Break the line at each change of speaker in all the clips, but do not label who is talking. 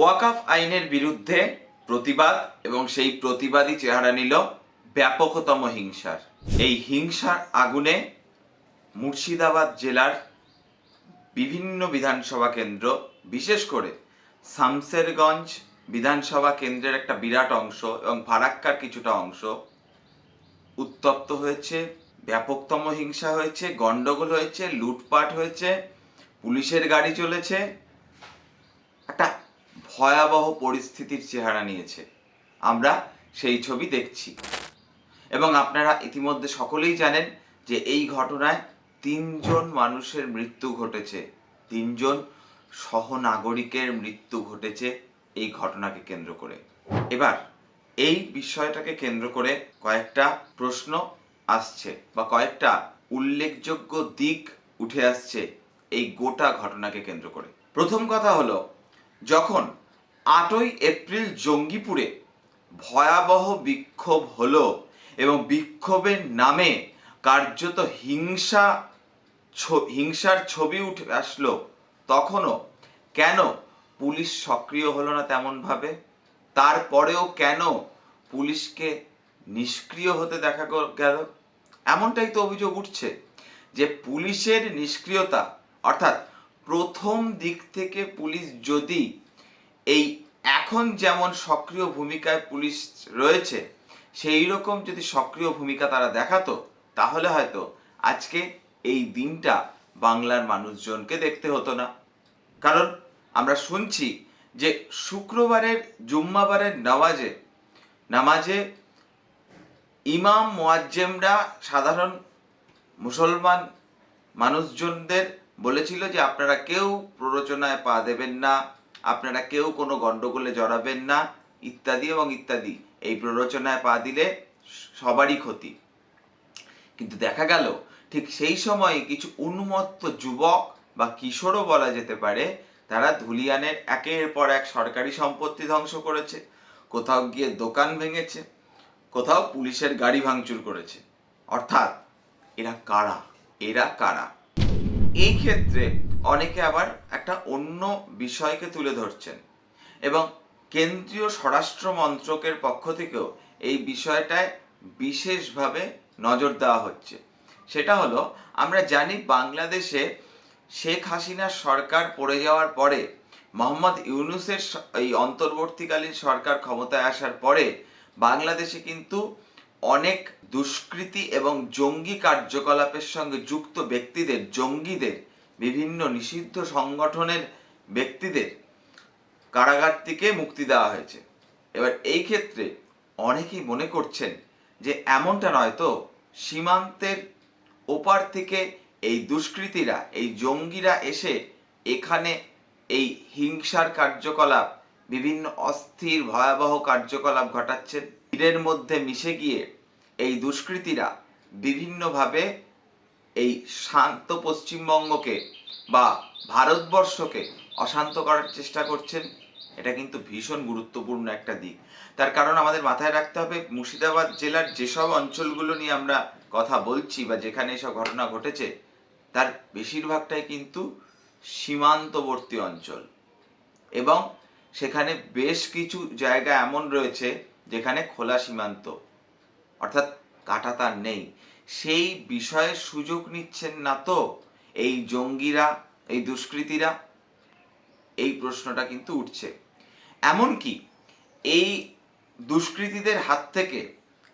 ওয়াকাফ আইনের বিরুদ্ধে প্রতিবাদ এবং সেই প্রতিবাদী চেহারা নিল ব্যাপকতম হিংসার। এই হিংসার আগুনে মুর্শিদাবাদ জেলার বিভিন্ন বিধানসভা কেন্দ্র, বিশেষ করে শামসেরগঞ্জ বিধানসভা কেন্দ্রের একটা বিরাট অংশ এবং ফারাক্কার কিছুটা অংশ উত্তপ্ত হয়েছে, ব্যাপকতম হিংসা হয়েছে গন্ডগোল হয়েছে, লুটপাট হয়েছে, পুলিশের গাড়ি চলেছে ভয়াবহ পরিস্থিতির চেহারা নিয়েছে। আমরা সেই ছবি দেখছি। এবং আপনারা ইতিমধ্যে সকলেই জানেন যে এই ঘটনায় তিনজন মানুষের মৃত্যু ঘটেছে। তিনজন সহনাগরিকের মৃত্যু ঘটেছে এই ঘটনাকে কেন্দ্র করে। এবার এই বিষয়টাকে কেন্দ্র করে কয়েকটা প্রশ্ন আসছে বা কয়েকটা উল্লেখযোগ্য দিক উঠে আসছে এই গোটা ঘটনাকে কেন্দ্র করে। প্রথম কথা হলো, যখন আটই এপ্রিল জঙ্গিপুরে ভয়াবহ বিক্ষোভ হলো এবং বিক্ষোভের নামে কার্যত হিংসা হিংসার ছবি উঠে আসলো। তখনও কেন পুলিশ সক্রিয় হলো না তেমনভাবে? তারপরেও কেন পুলিশকে নিষ্ক্রিয় হতে দেখা গেল? এমনটাই তো অভিযোগ উঠছে যে পুলিশের নিষ্ক্রিয়তা, অর্থাৎ প্রথম দিক থেকে পুলিশ যদি এই এখন যেমন সক্রিয় ভূমিকায় পুলিশ রয়েছে, সেই রকম যদি সক্রিয় ভূমিকা তারা দেখাতো, তাহলে হয়তো আজকে এই দিনটা বাংলার মানুষজনকে দেখতে হতো না। কারণ আমরা শুনছি যে শুক্রবারের জুম্মাবারের নামাজে নামাজে ইমাম, মোয়াজ্জেমরা সাধারণ মুসলমান মানুষজনদের বলেছিল যে আপনারা কেউ প্ররোচনায় পা দেবেন না আপনারা কেউ কোনো গণ্ডগোলে জড়াবেন না, ইত্যাদি এবং ইত্যাদি। এই প্ররোচনায় পা দিলে সবারই ক্ষতি। কিন্তু দেখা গেল, ঠিক সেই সময়ে কিছু উন্মত্ত যুবক বা কিশোরও বলা যেতে পারে, তারা ধুলিয়ানের একের পর এক সরকারি সম্পত্তি ধ্বংস করেছে। কোথাও গিয়ে দোকান ভেঙেছে, কোথাও পুলিশের গাড়ি ভাঙচুর করেছে। অর্থাৎ এরা কারা? এরা কারা? এই ক্ষেত্রে অনেকে আবার একটা অন্য বিষয়কে তুলে ধরছেন এবং কেন্দ্রীয় স্বরাষ্ট্র মন্ত্রকের পক্ষ থেকেও এই বিষয়টায় বিশেষভাবে নজর দেওয়া হচ্ছে। সেটা হলো, আমরা জানি বাংলাদেশে শেখ হাসিনার সরকার পড়ে যাওয়ার পরে, মোহাম্মদ ইউনুসের এই অন্তর্বর্তীকালীন সরকার ক্ষমতায় আসার পরে বাংলাদেশে কিন্তু অনেক দুষ্কৃতি এবং জঙ্গি কার্যকলাপের সঙ্গে যুক্ত ব্যক্তিদের, জঙ্গিদের বিভিন্ন নিষিদ্ধ সংগঠনের ব্যক্তিদের কারাগার থেকে মুক্তি দেওয়া হয়েছে। এবার এই ক্ষেত্রে অনেকেই মনে করছেন যে এমনটা নয় তো, সীমান্তের ওপার থেকে এই দুষ্কৃতীরা, এই জঙ্গিরা এসে এখানে এই হিংসার কার্যকলাপ, বিভিন্ন অস্থির ভয়াবহ কার্যকলাপ ঘটাচ্ছেন। এর মধ্যে মিশে গিয়ে এই দুষ্কৃতীরা বিভিন্নভাবে এই শান্ত পশ্চিমবঙ্গকে বা ভারতবর্ষকে অশান্ত করার চেষ্টা করছেন, এটা কিন্তু ভীষণ গুরুত্বপূর্ণ একটা দিক। তার কারণ আমাদের মাথায় রাখতে হবে, মুর্শিদাবাদ জেলার যেসব অঞ্চলগুলো নিয়ে আমরা কথা বলছি বা যেখানে এসব ঘটনা ঘটেছে, তার বেশিরভাগটাই কিন্তু সীমান্তবর্তী অঞ্চল। এবং সেখানে বেশ কিছু জায়গা এমন রয়েছে, যেখানে খোলা সীমান্ত। অর্থাৎ কাটাতার নেই। সেই বিষয়ে সুযোগ নিচ্ছেন না তো এই জঙ্গিরা, এই দুষ্কৃতীরা? এই প্রশ্নটা কিন্তু উঠছে। এমনকি এই দুষ্কৃতীদের হাত থেকে,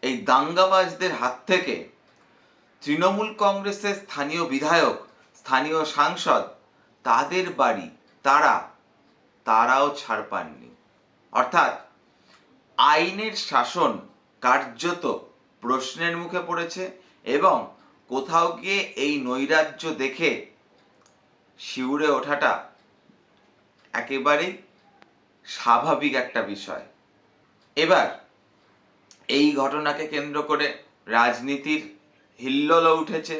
এই দাঙ্গাবাজদের হাত থেকে তৃণমূল কংগ্রেসের স্থানীয় বিধায়ক, স্থানীয় সাংসদ, তাদের বাড়ি, তারা, তারাও ছাড় পাননি। অর্থাৎ আইনের শাসন কার্যত প্রশ্নের মুখে পড়েছে এবং কোথাও গিয়ে এই নৈরাজ্য দেখে শিউরে ওঠাটা একেবারেই স্বাভাবিক একটা বিষয়। এবার এই ঘটনাকে কেন্দ্র করে রাজনীতির হিল্লোল উঠেছে।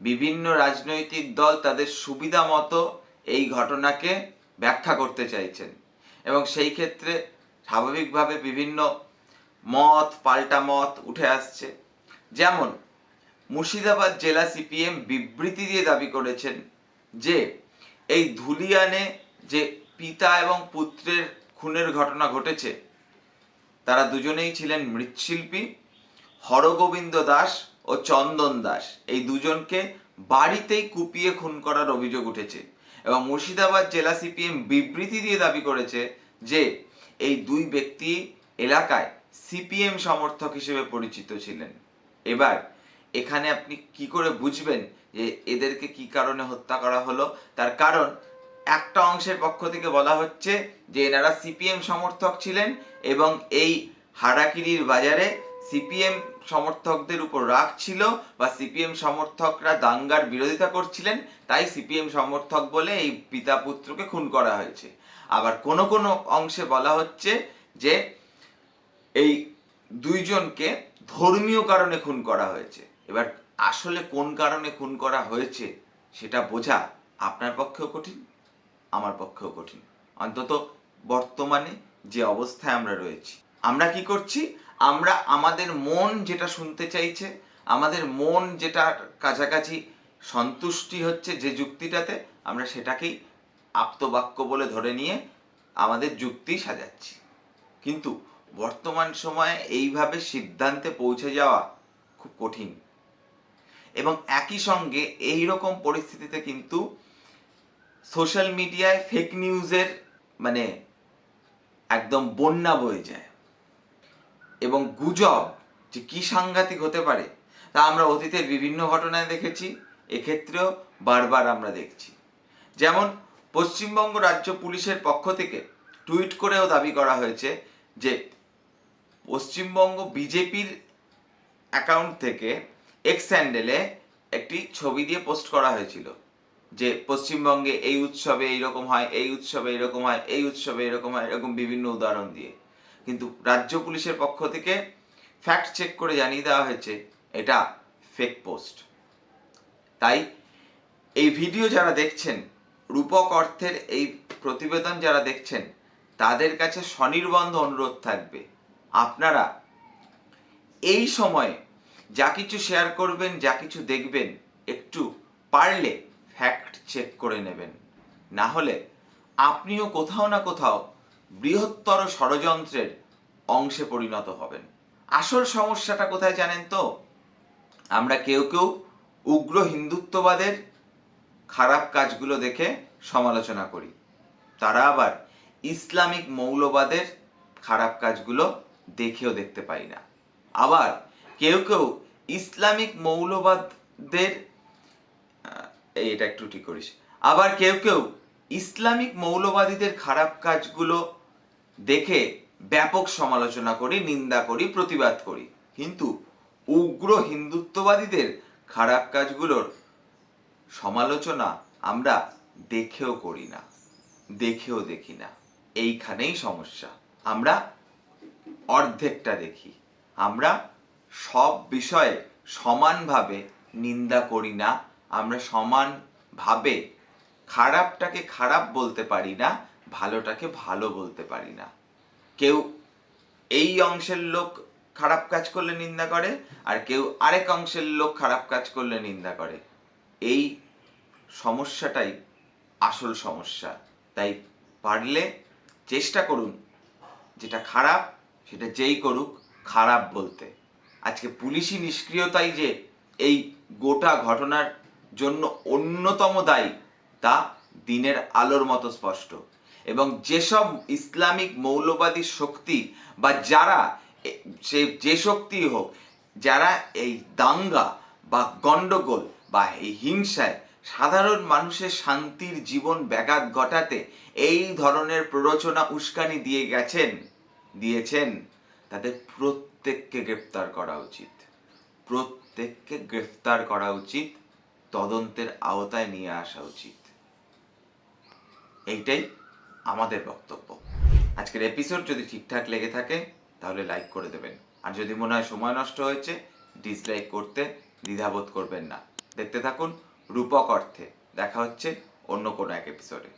বিভিন্ন রাজনৈতিক দল তাদের সুবিধা মতো এই ঘটনাকে ব্যাখ্যা করতে চাইছেন এবং সেই ক্ষেত্রে স্বাভাবিকভাবে বিভিন্ন মত, পাল্টা মত উঠে আসছে। যেমন মুর্শিদাবাদ জেলা সিপিএম বিবৃতি দিয়ে দাবি করেছেন যে, এই ধুলিয়ানে যে পিতা এবং পুত্রের খুনের ঘটনা ঘটেছে, তারা দুজনেই ছিলেন মৃৎশিল্পী হরগোবিন্দ দাস ও চন্দন দাস। এই দুজনকে বাড়িতেই কুপিয়ে খুন করার অভিযোগ উঠেছে এবং মুর্শিদাবাদ জেলা সিপিএম বিবৃতি দিয়ে দাবি করেছে যে, এই দুই ব্যক্তি এলাকায় সিপিএম সমর্থক হিসেবে পরিচিত ছিলেন। এবার এখানে আপনি কি করে বুঝবেন যে এদেরকে কি কারণে হত্যা করা হলো? তার কারণ একটা অংশের পক্ষ থেকে বলা হচ্ছে যে এনারা সিপিএম সমর্থক ছিলেন এবং এই হারাকিরির বাজারে সিপিএম সমর্থকদের উপর রাগ ছিল বা সিপিএম সমর্থকরা দাঙ্গার বিরোধিতা করছিলেন, তাই সিপিএম সমর্থক বলে এই পিতা পুত্রকে খুন করা হয়েছে। আবার কোন কোনো অংশে বলা হচ্ছে যে এই দুইজনকে ধর্মীয় কারণে খুন করা হয়েছে। এবার আসলে কোন কারণে খুন করা হয়েছে সেটা বোঝা আপনার পক্ষেও কঠিন, আমার পক্ষেও কঠিন। অন্তত বর্তমানে যে অবস্থায় আমরা রয়েছি। আমরা কি করছি? আমরা আমাদের মন যেটা শুনতে চাইছে, আমাদের মন যেটা কাছাকাছি সন্তুষ্টি হচ্ছে যে যুক্তিটাতে, আমরা সেটাকেই আপ্তবাক্য বলে ধরে নিয়ে আমাদের যুক্তি সাজাচ্ছি। কিন্তু বর্তমান সময়ে এইভাবে সিদ্ধান্তে পৌঁছে যাওয়া খুব কঠিন। এবং একই সঙ্গে এই রকম পরিস্থিতিতে কিন্তু সোশ্যাল মিডিয়ায় ফেক নিউজের মানে একদম বন্যা বয়ে যায়। এবং গুজব যে কি সাংঘাতিক হতে পারে তা আমরা অতীতের বিভিন্ন ঘটনায় দেখেছি, এক্ষেত্রেও বারবার আমরা দেখছি। যেমন পশ্চিমবঙ্গ রাজ্য পুলিশের পক্ষ থেকে টুইট করেও দাবি করা হয়েছে যে পশ্চিমবঙ্গ বিজেপির অ্যাকাউন্ট থেকে এক্স হ্যান্ডেলে একটি ছবি দিয়ে পোস্ট করা হয়েছিল যে পশ্চিমবঙ্গে এই উৎসবে এইরকম হয়, এই উৎসবে এরকম হয়, এই উৎসবে এরকম হয়, এরকম বিভিন্ন উদাহরণ দিয়ে। কিন্তু রাজ্য পুলিশের পক্ষ থেকে ফ্যাক্ট চেক করে জানিয়ে দেওয়া হয়েছে, এটা ফেক পোস্ট তাই এই ভিডিও যারা দেখছেন, রূপক অর্থের এই প্রতিবেদন যারা দেখছেন, তাদের কাছে স্বনির্বন্ধ অনুরোধ থাকবে। আপনারা এই সময়ে যা কিছু শেয়ার করবেন, যা কিছু দেখবেন, একটু পারলে ফ্যাক্ট চেক করে নেবেন। না হলে আপনিও কোথাও না কোথাও বৃহত্তর ষড়যন্ত্রের অংশে পরিণত হবেন। আসল সমস্যাটা কোথায় জানেন তো? আমরা কেউ কেউ উগ্র হিন্দুত্ববাদের খারাপ কাজগুলো দেখে সমালোচনা করি। তারা আবার ইসলামিক মৌলবাদের খারাপ কাজগুলো দেখেও দেখতে পাই না। আবার কেউ কেউ ইসলামিক মৌলবাদদের এটা একটু ঠিক করিস। আবার কেউ কেউ ইসলামিক মৌলবাদীদের খারাপ কাজগুলো দেখে ব্যাপক সমালোচনা করি, নিন্দা করি, প্রতিবাদ করি। কিন্তু উগ্র হিন্দুত্ববাদীদের খারাপ কাজগুলোর সমালোচনা আমরা দেখেও করি না, দেখেও দেখি না। এইখানেই সমস্যা। আমরা অর্ধেকটা দেখি। আমরা সব বিষয়ে সমানভাবে নিন্দা করি না। আমরা সমানভাবে খারাপটাকে খারাপ বলতে পারি না, ভালোটাকে ভালো বলতে পারি না। কেউ এই অংশের লোক খারাপ কাজ করলে নিন্দা করে, আর কেউ আরেক অংশের লোক খারাপ কাজ করলে নিন্দা করে। এই সমস্যাটাই আসল সমস্যা। তাই পারলে চেষ্টা করুন, যেটা খারাপ সেটা যেই করুক, খারাপ বলতে। আজকে পুলিশি নিষ্ক্রিয়তাই যে এই গোটা ঘটনার জন্য অন্যতম দায়ী তা দিনের আলোর মতো স্পষ্ট। এবং যেসব ইসলামিক মৌলবাদী শক্তি বা যারা সে, যে শক্তি হোক, যারা এই দাঙ্গা বা গণ্ডগোল বা এই হিংসায় সাধারণ মানুষের শান্তির জীবন ব্যাঘাত ঘটাতে এই ধরনের প্ররোচনা উস্কানি দিয়ে গেছেন, দিয়েছেন, তাদের প্রত্যেককে গ্রেফতার করা উচিত। প্রত্যেককে গ্রেফতার করা উচিত, তদন্তের আওতায় নিয়ে আসা উচিত। এইটাই আমাদের বক্তব্য। আজকের এপিসোড যদি ঠিকঠাক লেগে থাকে, তাহলে লাইক করে দেবেন। আর যদি মনে হয় সময় নষ্ট হয়েছে ডিসলাইক করতে দ্বিধাবোধ করবেন না। দেখতে থাকুন রূপক অর্থে। দেখা হচ্ছে অন্য কোনো এক এপিসোডে